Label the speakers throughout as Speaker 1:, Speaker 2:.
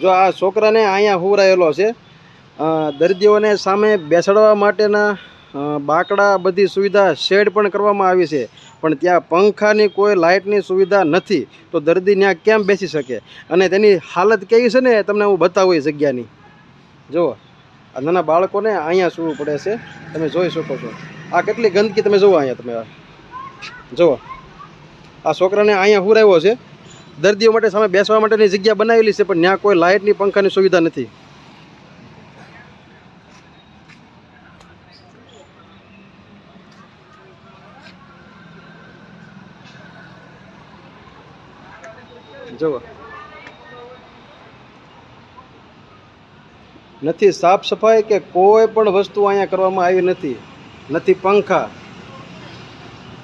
Speaker 1: જો આ છોકરાને અહીંયા હુવરાયેલો છે દર્દીઓને સામે બેસાડવા માટેના બાકડા બધી સુવિધા શેડ પણ કરવામાં આવી છે, પણ ત્યાં પંખાની કોઈ લાઇટની સુવિધા નથી, તો દર્દી ત્યાં કેમ બેસી શકે? અને તેની હાલત કેવી છે ને તમને હું બતાવું એ જગ્યાની. જુઓ, આ નાના બાળકોને અહીંયા સૂવું પડે છે, તમે જોઈ શકો છો. આ કેટલી ગંદકી તમે જુઓ અહીંયા તમે જુઓ, આ છોકરાને અહીંયા હુરાવ્યો છે દર્દીઓ માટે સામે બેસવા માટેની જગ્યા બનાવેલી છે, પણ ત્યાં કોઈ લાઇટની પંખાની સુવિધા નથી. જુઓ. નથી સાફ સફાઈ કે કોઈ પણ વસ્તુ અહીંયા કરવામાં આવી નથી. નથી પંખા.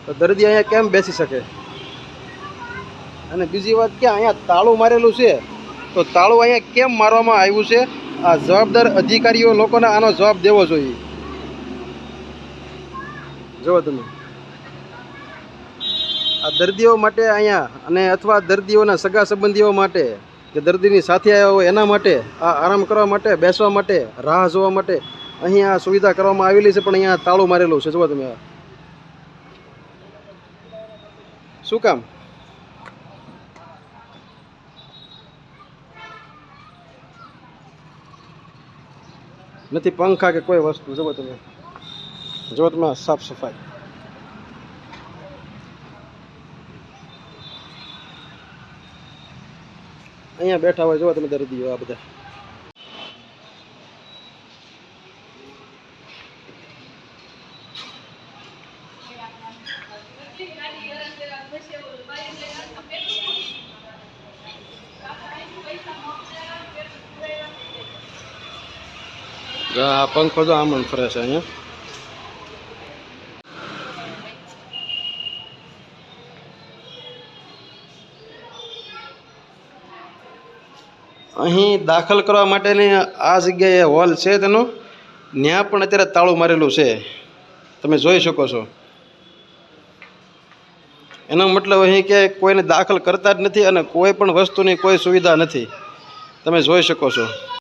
Speaker 1: તો દર્દી અહીંયા કેમ બેસી શકે? અને બીજી વાત કે અહીંયા તાળું મારેલું છે, તો તાળું અહીંયા કેમ મારવામાં આવ્યું છે? આ જવાબદાર અધિકારીઓ લોકોને આનો જવાબ દેવો જોઈએ. જુઓ તમે. આ દર્દીઓ માટે અહીંયા અને અથવા દર્દીઓના સગા સંબંધીઓ માટે, કે દર્દીની સાથે આવ્યા હોય એના માટે, આ આરામ કરવા માટે, બેસવા માટે, રાહ જોવા માટે અહીં આ સુવિધા કરવામાં આવેલી છે, પણ અહીંયા તાળું મારેલું છે. જુઓ તમે શું કામ? નથી, પંખા કે કોઈ વસ્તુ, જુઓ તમે. જો તમે સાફ સફાઈ. અહીંયા બેઠા હોય, જુઓ તમે દર્દીઓ આ બધા. આ પંખો તો આમ ફરે છે અહીંયા. અહીં દાખલ કરવા માટેની આ જગ્યાએ હોલ છે તેનો. ત્યાં પણ અત્યારે તાળું મારેલું છે. તમે જોઈ શકો છો. એનો મતલબ અહીં કે કોઈને દાખલ કરતા જ નથી અને કોઈ પણ વસ્તુની કોઈ સુવિધા નથી. તમે જોઈ શકો છો.